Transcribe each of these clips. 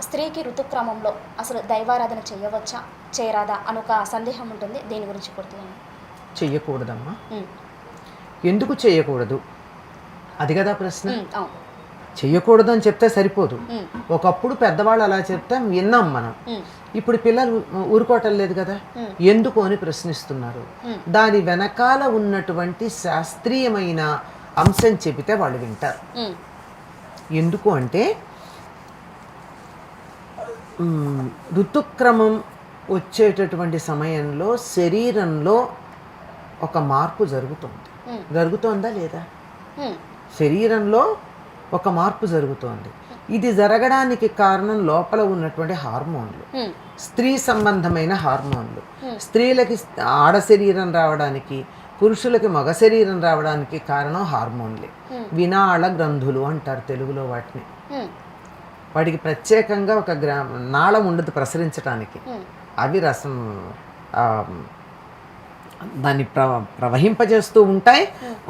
స్త్రీకి ఋతుక్రమంలో అసలు దైవారాధన చేయవచ్చా? చేయరాదా? అని ఒక సందేహం ఉంటుంది. దీని గురించి పూర్తిగా చెయ్యకూడదమ్మా. ఎందుకు చేయకూడదు అది కదా ప్రశ్న. చెయ్యకూడదు అని చెప్తే సరిపోదు. ఒకప్పుడు పెద్దవాళ్ళు అలా చెప్తే విన్నాం మనం. ఇప్పుడు పిల్లలు ఊరుకోవటం లేదు కదా. ఎందుకు అని ప్రశ్నిస్తున్నారు. దాని వెనకాల ఉన్నటువంటి శాస్త్రీయమైన అంశం చెబితే వాళ్ళు వింటారు. ఎందుకు అంటే ఋతుక్రమం వచ్చేటటువంటి సమయంలో శరీరంలో ఒక మార్పు జరుగుతుంది. జరుగుతోందా లేదా? శరీరంలో ఒక మార్పు జరుగుతోంది. ఇది జరగడానికి కారణం లోపల ఉన్నటువంటి హార్మోన్లు. స్త్రీ సంబంధమైన హార్మోన్లు. స్త్రీలకి ఆడ శరీరం రావడానికి పురుషులకి మగ శరీరం రావడానికి కారణం హార్మోన్లే. వినాళ గ్రంథులు అంటారు తెలుగులో వాటిని. వాటికి ప్రత్యేకంగా ఒక గ్రా నాళం ఉండదు ప్రసరించడానికి అవి రసం దాన్ని ప్ర ప్రవహింపజేస్తూ ఉంటాయి.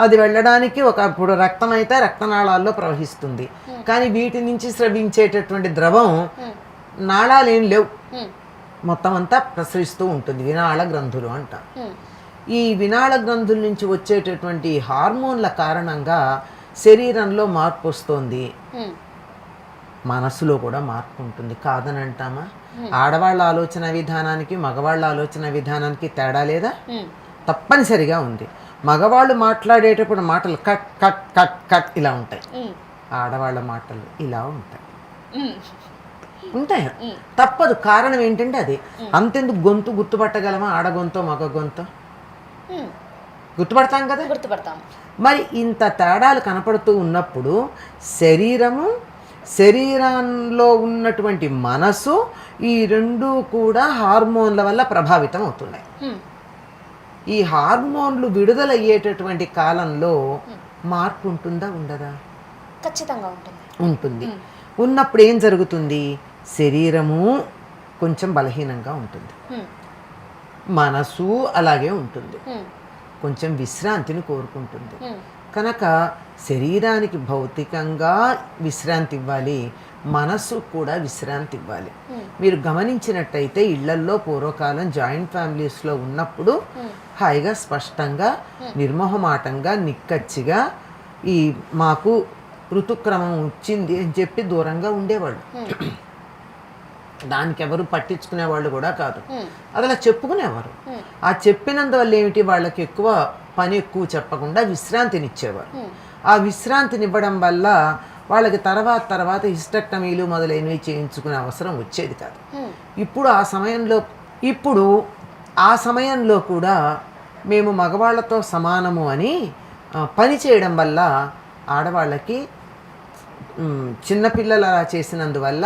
అది వెళ్ళడానికి ఒక ఇప్పుడు రక్తం అయితే రక్తనాళాల్లో ప్రవహిస్తుంది. కానీ వీటి నుంచి స్రవించేటటువంటి ద్రవం నాళాలు ఏం లేవు మొత్తం అంతా ప్రసరిస్తూ ఉంటుంది. వినాళ గ్రంథులు అంట. ఈ వినాళ గ్రంథుల నుంచి వచ్చేటటువంటి హార్మోన్ల కారణంగా శరీరంలో మార్పు వస్తుంది. మనసులో కూడా మార్పు ఉంటుంది. కాదని అంటామా ఆడవాళ్ళ ఆలోచన విధానానికి మగవాళ్ళ ఆలోచన విధానానికి తేడా లేదా? తప్పనిసరిగా ఉంది. మగవాళ్ళు మాట్లాడేటప్పుడు మాటలు కట్ కట్ కట్ కట్ ఇలా ఉంటాయి. ఆడవాళ్ళ మాటలు ఇలా ఉంటాయి. ఉంటాయి? తప్పదు. కారణం ఏంటంటే అది. అంతెందుకు గొంతు గుర్తుపట్టగలమా? ఆడ గొంతో మగ గొంతో? గుర్తుపడతాం కదా? గుర్తుపడతాము మరి ఇంత తేడాలు కనపడుతూ ఉన్నప్పుడు శరీరము శరీరంలో ఉన్నటువంటి మనసు ఈ రెండు కూడా హార్మోన్ల వల్ల ప్రభావితం అవుతున్నాయి. ఈ హార్మోన్లు విడుదలయ్యేటటువంటి కాలంలో మార్పు ఉంటుందా ఉండదా? ఖచ్చితంగా ఉంటుంది. ఉంటుంది. ఉన్నప్పుడు ఏం జరుగుతుంది? శరీరము కొంచెం బలహీనంగా ఉంటుంది. మనసు అలాగే ఉంటుంది. కొంచెం విశ్రాంతిని కోరుకుంటుంది. కనుక శరీరానికి భౌతికంగా విశ్రాంతి ఇవ్వాలి మనసు కూడా విశ్రాంతి ఇవ్వాలి. మీరు గమనించినట్టయితే ఇళ్ళల్లో పూర్వకాలం జాయింట్ ఫ్యామిలీస్లో ఉన్నప్పుడు హాయిగా స్పష్టంగా నిర్మోహమాటంగా నిక్కచ్చిగా ఈ మాకు ఋతుక్రమం వచ్చింది అని చెప్పి దూరంగా ఉండేవాళ్ళు. దానికి ఎవరు పట్టించుకునే వాళ్ళు కూడా కాదు. అది అలా చెప్పుకునేవారు. ఆ చెప్పినందువల్ల ఏమిటి? వాళ్ళకి ఎక్కువ పని ఎక్కువ చెప్పకుండా విశ్రాంతినిచ్చేవారు. ఆ విశ్రాంతినివ్వడం వల్ల వాళ్ళకి తర్వాత తర్వాత హిస్టెక్టమీలు మొదలైనవి చేయించుకునే అవసరం వచ్చేది కాదు. ఇప్పుడు ఆ సమయంలో ఇప్పుడు ఆ సమయంలో కూడా మేము మగవాళ్ళతో సమానము అని పని చేయడం వల్ల ఆడవాళ్ళకి చిన్నపిల్లలు అలా చేసినందువల్ల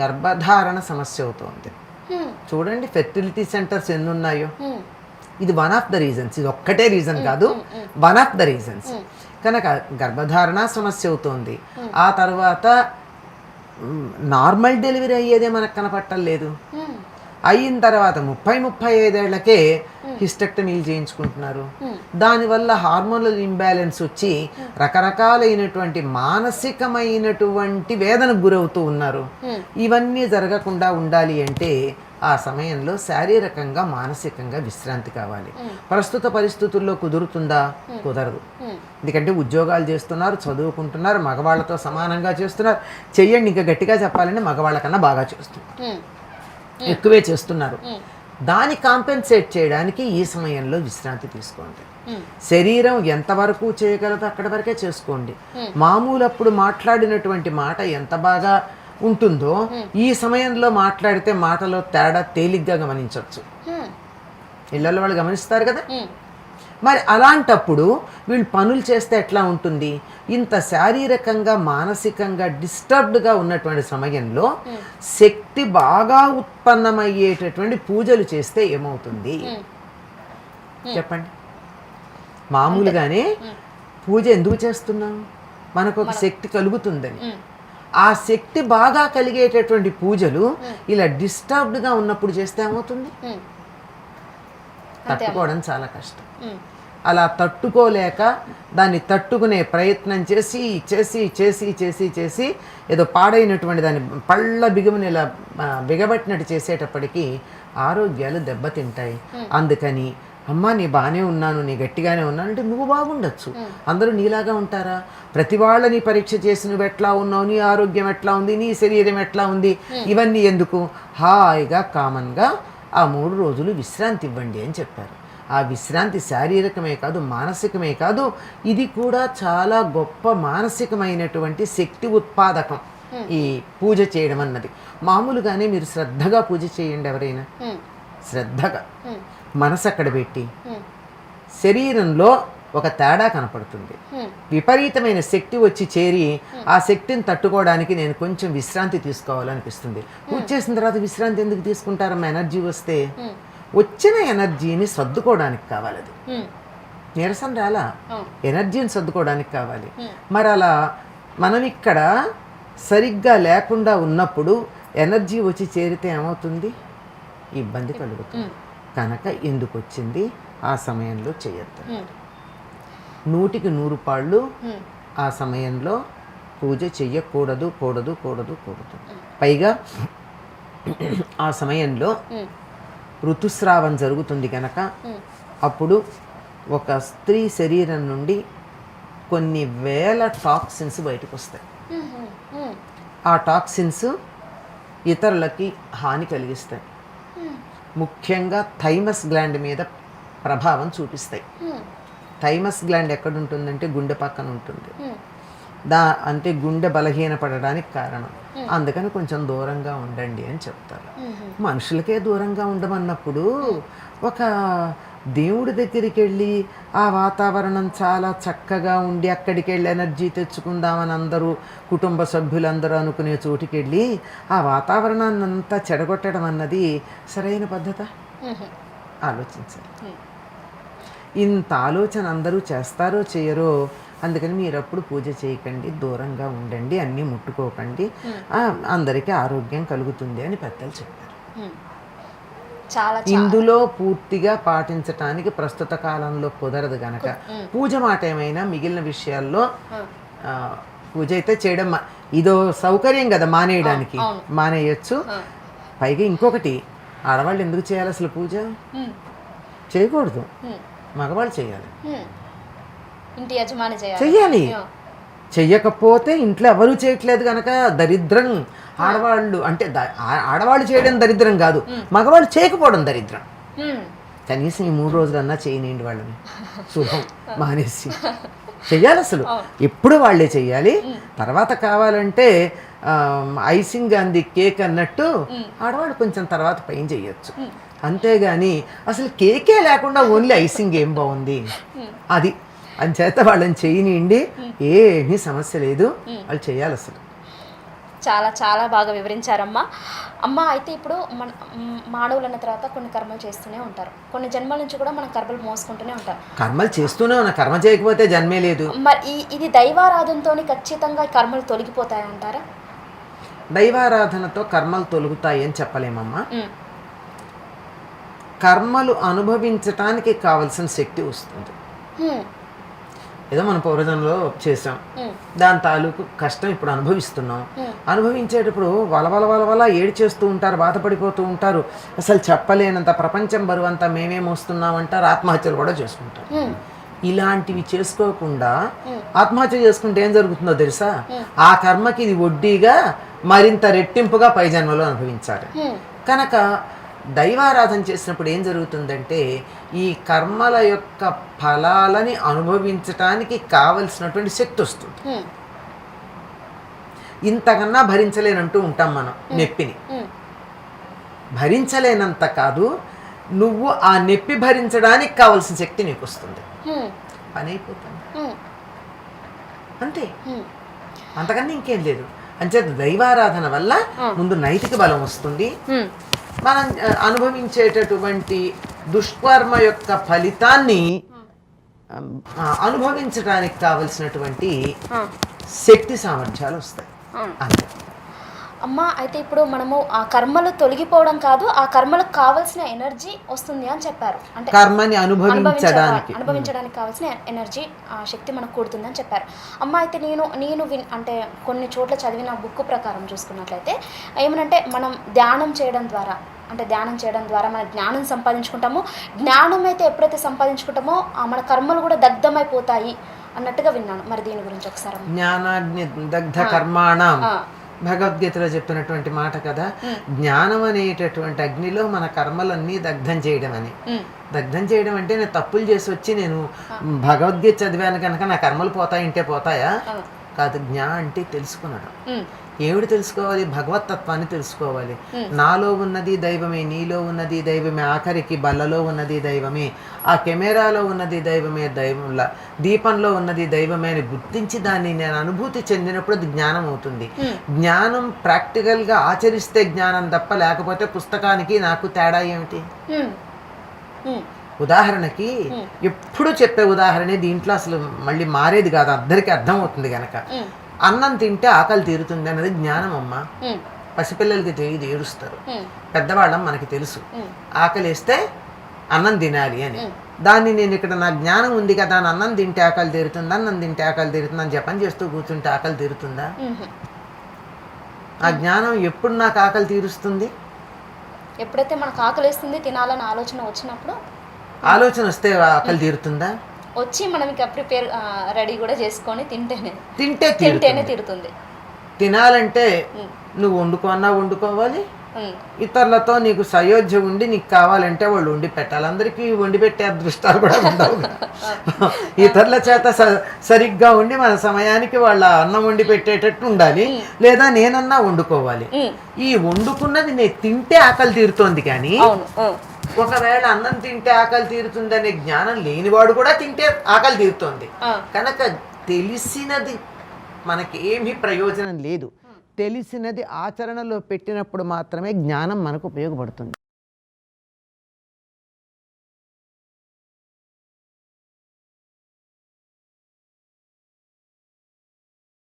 గర్భధారణ సమస్య అవుతోంది. ఉమ్, చూడండి ఫెర్టిలిటీ సెంటర్స్ ఎన్ని ఉన్నాయో ఇది వన్ ఆఫ్ ద రీజన్స్ ఇది ఒక్కటే రీజన్ కాదు. వన్ ఆఫ్ ద రీజన్స్ కనుక గర్భధారణ సమస్య అవుతుంది. ఆ తర్వాత నార్మల్ డెలివరీ అయ్యేదే మనకు కనపట్టలేదు అయిన తర్వాత ముప్పై ముప్పై ఐదేళ్ళకే హిస్టెక్టమీలు చేయించుకుంటున్నారు. Hmm. దానివల్ల హార్మోనల్ ఇంబ్యాలెన్స్ వచ్చి రకరకాలైనటువంటి మానసికమైనటువంటి వేదనకు గురవుతూ ఉన్నారు. Hmm. ఇవన్నీ జరగకుండా ఉండాలి అంటే ఆ సమయంలో శారీరకంగా మానసికంగా విశ్రాంతి కావాలి. ప్రస్తుత పరిస్థితుల్లో కుదురుతుందా? కుదరదు. ఎందుకంటే ఉద్యోగాలు చేస్తున్నారు చదువుకుంటున్నారు మగవాళ్ళతో సమానంగా చేస్తున్నారు. చెయ్యండి ఇంకా గట్టిగా చెప్పాలంటే మగవాళ్ళ కన్నా బాగా చేస్తున్నారు. ఎక్కువే చేస్తున్నారు. దాన్ని కాంపెన్సేట్ చేయడానికి ఈ సమయంలో విశ్రాంతి తీసుకోండి. శరీరం ఎంతవరకు చేయగలదో అక్కడి వరకే చేసుకోండి. మామూలు అప్పుడు మాట్లాడినటువంటి మాట ఎంత బాగా ఉంటుందో ఈ సమయంలో మాట్లాడితే మాటలో తేడా తేలిగ్గా గమనించవచ్చు. ఇళ్ళల్లో వాళ్ళు గమనిస్తారు కదా? మరి అలాంటప్పుడు వీళ్ళు పనులు చేస్తే ఎట్లా ఉంటుంది? ఇంత శారీరకంగా మానసికంగా డిస్టర్బ్డ్గా ఉన్నటువంటి సమయంలో శక్తి బాగా ఉత్పన్నమయ్యేటటువంటి పూజలు చేస్తే ఏమవుతుంది? చెప్పండి. మామూలుగానే పూజ ఎందుకు చేస్తున్నాం? మనకు ఒక శక్తి కలుగుతుందని. ఆ శక్తి బాగా కలిగేటటువంటి పూజలు ఇలా డిస్టర్బ్డ్గా ఉన్నప్పుడు చేస్తే ఏమవుతుంది? తట్టుకోవడం చాలా కష్టం. అలా తట్టుకోలేక దాన్ని తట్టుకునే ప్రయత్నం చేసి చేసి చేసి చేసి చేసి ఏదో పాడైనటువంటి దాన్ని పళ్ళ బిగుమని ఇలా బిగబట్టినట్టు చేసేటప్పటికి ఆరోగ్యాలు దెబ్బతింటాయి. అందుకని అమ్మా నీ బాగానే ఉన్నాను నీ గట్టిగానే ఉన్నాను అంటే నువ్వు బాగుండొచ్చు. అందరూ నీలాగా ఉంటారా? ప్రతి వాళ్ళని పరీక్ష చేసి నువ్వు ఎట్లా ఉన్నావు? నీ ఆరోగ్యం ఎట్లా ఉంది? నీ శరీరం ఎట్లా ఉంది? ఇవన్నీ ఎందుకు? హాయిగా కామన్గా ఆ మూడు రోజులు విశ్రాంతి ఇవ్వండి అని చెప్పారు. ఆ విశ్రాంతి శారీరకమే కాదు మానసికమే కాదు ఇది కూడా చాలా గొప్ప మానసికమైనటువంటి శక్తి ఉత్పాదకం ఈ పూజ చేయడం అన్నది. మామూలుగానే మీరు శ్రద్ధగా పూజ చేయండి ఎవరైనా. శ్రద్ధగా. మనసు అక్కడ పెట్టి. శరీరంలో ఒక తేడా కనపడుతుంది. విపరీతమైన శక్తి వచ్చి చేరి ఆ శక్తిని తట్టుకోవడానికి నేను కొంచెం విశ్రాంతి తీసుకోవాలనిపిస్తుంది. పూజ చేసిన తర్వాత విశ్రాంతి ఎందుకు తీసుకుంటారమ్మా? ఎనర్జీ వస్తే వచ్చిన ఎనర్జీని సర్దుకోవడానికి కావాలి అది. నీరసం రాలా. ఎనర్జీని సర్దుకోవడానికి కావాలి. మరి అలా మనం ఇక్కడ సరిగ్గా లేకుండా ఉన్నప్పుడు ఎనర్జీ వచ్చి చేరితే ఏమవుతుంది? ఇబ్బంది కలుగుతుంది. కనుక ఎందుకు వచ్చింది? ఆ సమయంలో చేయొద్దు. నూటికి నూరు పాళ్ళు ఆ సమయంలో పూజ చెయ్యకూడదు కూడదు కూడదు కూడదు. పైగా ఆ సమయంలో ఋతుస్రావం జరుగుతుంది కనుక అప్పుడు ఒక స్త్రీ శరీరం నుండి కొన్ని వేల టాక్సిన్స్ బయటకు వస్తాయి ఆ టాక్సిన్స్ ఇతరులకి హాని కలిగిస్తాయి. ముఖ్యంగా థైమస్ గ్లాండ్ మీద ప్రభావం చూపిస్తాయి. థైమస్ గ్లాండ్ ఎక్కడ ఉంటుందంటే గుండె పక్కన ఉంటుంది. ఉమ్, దా అంటే గుండె బలహీనపడడానికి కారణం. అందుకని కొంచెం దూరంగా ఉండండి అని చెప్తారు. ఉమ్, మనుషులకే దూరంగా ఉండమన్నప్పుడు ఒక దేవుడి దగ్గరికి వెళ్ళి ఆ వాతావరణం చాలా చక్కగా ఉండి అక్కడికి వెళ్ళి ఎనర్జీ తెచ్చుకుందామని అందరూ కుటుంబ సభ్యులందరూ అనుకునే చోటుకి వెళ్ళి ఆ వాతావరణాన్ని అంతా చెడగొట్టడం అన్నది సరైన పద్ధత? ఆలోచించాలి. ఇంత ఆలోచన అందరూ చేస్తారో చేయరో అందుకని మీరు అప్పుడు పూజ చేయకండి దూరంగా ఉండండి అన్నీ ముట్టుకోకండి. అందరికీ ఆరోగ్యం కలుగుతుంది అని పెద్దలు చెప్పారు. చాలా ఇందులో పూర్తిగా పాటించటానికి ప్రస్తుత కాలంలో కుదరదు గనక. పూజ మాట ఏమైనా మిగిలిన విషయాల్లో పూజ అయితే చేయడం ఇదో సౌకర్యం కదా మానేయడానికి. మానేయచ్చు. పైగా ఇంకొకటి ఆడవాళ్ళు ఎందుకు చేయాలి అసలు పూజ? చేయకూడదు. మగవాళ్ళు చేయాలి. ఇంటి యజమాని చేయాలి. చెయ్యకపోతే ఇంట్లో ఎవరు చేయట్లేదు కనుక దరిద్రం. ఆడవాళ్ళు అంటే ఆడవాళ్ళు చేయడం దరిద్రం కాదు. మగవాళ్ళు చేయకపోవడం దరిద్రం. కనీసం ఈ మూడు రోజులన్నా చేయనియండి వాళ్ళని. శుభం మానేసి. చెయ్యాలి అసలు. ఎప్పుడు వాళ్ళే చెయ్యాలి. తర్వాత కావాలంటే ఐసింగ్ అంది కేక్ అన్నట్టు ఆడవాళ్ళు కొంచెం తర్వాత పైన చెయ్యొచ్చు. అంతేగాని అసలు కేకే లేకుండా ఓన్లీ ఐసింగ్ ఏం బాగుంది? అది. అంచేత వాళ్ళని చేయనియండి ఏమీ సమస్య లేదు. వాళ్ళు చేయాలి అసలు. చాలా చాలా బాగా వివరించారమ్మా. అమ్మ అయితే ఇప్పుడు మన మానవులు అన్న తర్వాత కొన్ని కర్మలు చేస్తూనే ఉంటారు. కొన్ని జన్మల నుంచి కూడా మనం కర్మలు మోసుకుంటూనే ఉంటారు. కర్మలు చేస్తూనే ఉన్నా కర్మ చేయకపోతే జన్మే లేదు. మరి ఇది దైవారాధనతో ఖచ్చితంగా కర్మలు తొలగిపోతాయంటారా? దైవారాధనతో కర్మలు తొలుగుతాయి అని చెప్పలేమమ్మా. కర్మలు అనుభవించటానికి కావలసిన శక్తి వస్తుంది. ఏదో మన పూర్వజన్మలో చేసాం దాని తాలూకు కష్టం ఇప్పుడు అనుభవిస్తున్నాం. అనుభవించేటప్పుడు వలవల వలవల ఏడు చేస్తూ ఉంటారు బాధపడిపోతూ ఉంటారు. అసలు చెప్పలేనంత ప్రపంచం బరువు అంతా మేమే మోస్తున్నాం అంటారు ఆత్మహత్యలు కూడా చేసుకుంటారు. ఇలాంటివి చేసుకోకుండా ఆత్మహత్య చేసుకుంటే ఏం జరుగుతుందో తెలుసా? ఆ కర్మకి ఇది వడ్డీగా మరింత రెట్టింపుగా పై జన్మలో అనుభవించాలి కనుక దైవారాధన చేసినప్పుడు ఏం జరుగుతుందంటే ఈ కర్మల యొక్క ఫలాలని అనుభవించటానికి కావలసినటువంటి శక్తి వస్తుంది. ఇంతకన్నా భరించలేనంటూ ఉంటాం మనం నొప్పిని. భరించలేనంత కాదు నువ్వు ఆ నొప్పి భరించడానికి కావలసిన శక్తి నీకు వస్తుంది. పని అయిపోతుంది. అంతే. అంతకన్నా ఇంకేం లేదు. అంచేత దైవారాధన వల్ల ముందు నైతిక బలం వస్తుంది. మనం అనుభవించేటటువంటి దుష్కర్మ యొక్క ఫలితాన్ని ఆ, అనుభవించడానికి కావలసినటువంటి ఆ, శక్తి సామర్థ్యాలు వస్తాయి. ఆ. అంతే. అమ్మ అయితే ఇప్పుడు మనము ఆ కర్మలు తొలగిపోవడం కాదు ఆ కర్మలకు కావాల్సిన ఎనర్జీ వస్తుంది అని చెప్పారు. అంటే కర్మని అనుభవించడానికి. అనుభవించడానికి కావాల్సిన ఎనర్జీ ఆ శక్తి మనకు కూడుతుందని చెప్పారు. అమ్మ అయితే నేను నేను విన్ అంటే కొన్ని చోట్ల చదివిన బుక్ ప్రకారం చూసుకున్నట్లయితే ఏమనంటే మనం ధ్యానం చేయడం ద్వారా అంటే ధ్యానం చేయడం ద్వారా మన జ్ఞానం సంపాదించుకుంటాము. జ్ఞానం అయితే ఎప్పుడైతే సంపాదించుకుంటామో ఆ మన కర్మలు కూడా దగ్ధమైపోతాయి అన్నట్టుగా విన్నాను. మరి దీని గురించి ఒకసారి. జ్ఞానాగ్ని దగ్ధ కర్మాణం. భగవద్గీతలో చెప్పినటువంటి మాట కదా జ్ఞానం అనేటటువంటి అగ్నిలో మన కర్మలన్నీ దగ్ధం చేయడం అని దగ్ధం చేయడం అంటే నేను తప్పులు చేసి వచ్చి నేను భగవద్గీత చదివాను కనుక నా కర్మలు పోతాయంటే పోతాయా? కాదు జ్ఞా అంటే తెలుసుకునడం. ఉమ్, ఏమిటి తెలుసుకోవాలి? భగవతత్వాన్ని తెలుసుకోవాలి. నాలో ఉన్నది దైవమే నీలో ఉన్నది దైవమే ఆఖరికి బల్లలో ఉన్నది దైవమే ఆ కెమెరాలో ఉన్నది దైవమే దైవంలా దీపంలో ఉన్నది దైవమే అని గుర్తించి దాన్ని నేను అనుభూతి చెందినప్పుడు అది జ్ఞానం అవుతుంది. జ్ఞానం ప్రాక్టికల్గా ఆచరిస్తే జ్ఞానం తప్ప లేకపోతే పుస్తకానికి నాకు తేడా ఏమిటి? ఉదాహరణకి ఎప్పుడు చెప్పే ఉదాహరణ దీంట్లో అసలు మళ్ళీ మారేది కాదు అందరికీ అర్థమవుతుంది గనక. ఉమ్, అన్నం తింటే ఆకలి తీరుతుంది అన్నది జ్ఞానం అమ్మా. పసిపిల్లలకి తెలియదు ఏడుస్తారు పెద్దవాళ్ళం మనకి తెలుసు. ఉమ్. ఆకలి వేస్తే అన్నం తినాలి అని. దాన్ని నేను ఇక్కడ నా జ్ఞానం ఉంది కదా అని అన్నం తింటే ఆకలి తీరుతుంది అన్నం తింటే ఆకలి తీరుతుంది అని జపం చేస్తూ కూర్చుంటే ఆకలి తీరుతుందా. ఆ జ్ఞానం ఎప్పుడు నాకు ఆకలి తీరుస్తుంది? ఎప్పుడైతే మనకు ఆకలి వేస్తుంది తినాలని ఆలోచన వచ్చినప్పుడు? ఆలోచన వస్తే ఆకలి తీరుతుందా? వచ్చి మనం ఇక ప్రిపేర్ రెడీ కూడా చేసుకొని తింటేనే తింటే తింటేనే తీరుతుంది. తినాలంటే నువ్వు వండుకోన్నా వండుకోవాలి. ఇతరులతో నీకు సయోధ్య ఉండి నీకు కావాలంటే వాళ్ళు వండి పెట్టాలి. అందరికీ వండి పెట్టే అదృష్టాలు కూడా ఉండవు. ఇతరుల చేత సరిగ్గా ఉండి మన సమయానికి వాళ్ళ అన్నం వండి పెట్టేటట్టు ఉండాలి. లేదా నేనన్నా వండుకోవాలి. ఈ వండుకున్నది నేను తింటే ఆకలి తీరుతోంది కానీ ఒకవేళ అన్నం తింటే ఆకలి తీరుతుందనే జ్ఞానం లేనివాడు కూడా తింటే ఆకలి తీరుతోంది. కనుక తెలిసినది మనకి ఏమీ ప్రయోజనం లేదు. తెలిసినది ఆచరణలో పెట్టినప్పుడు మాత్రమే జ్ఞానం మనకు ఉపయోగపడుతుంది.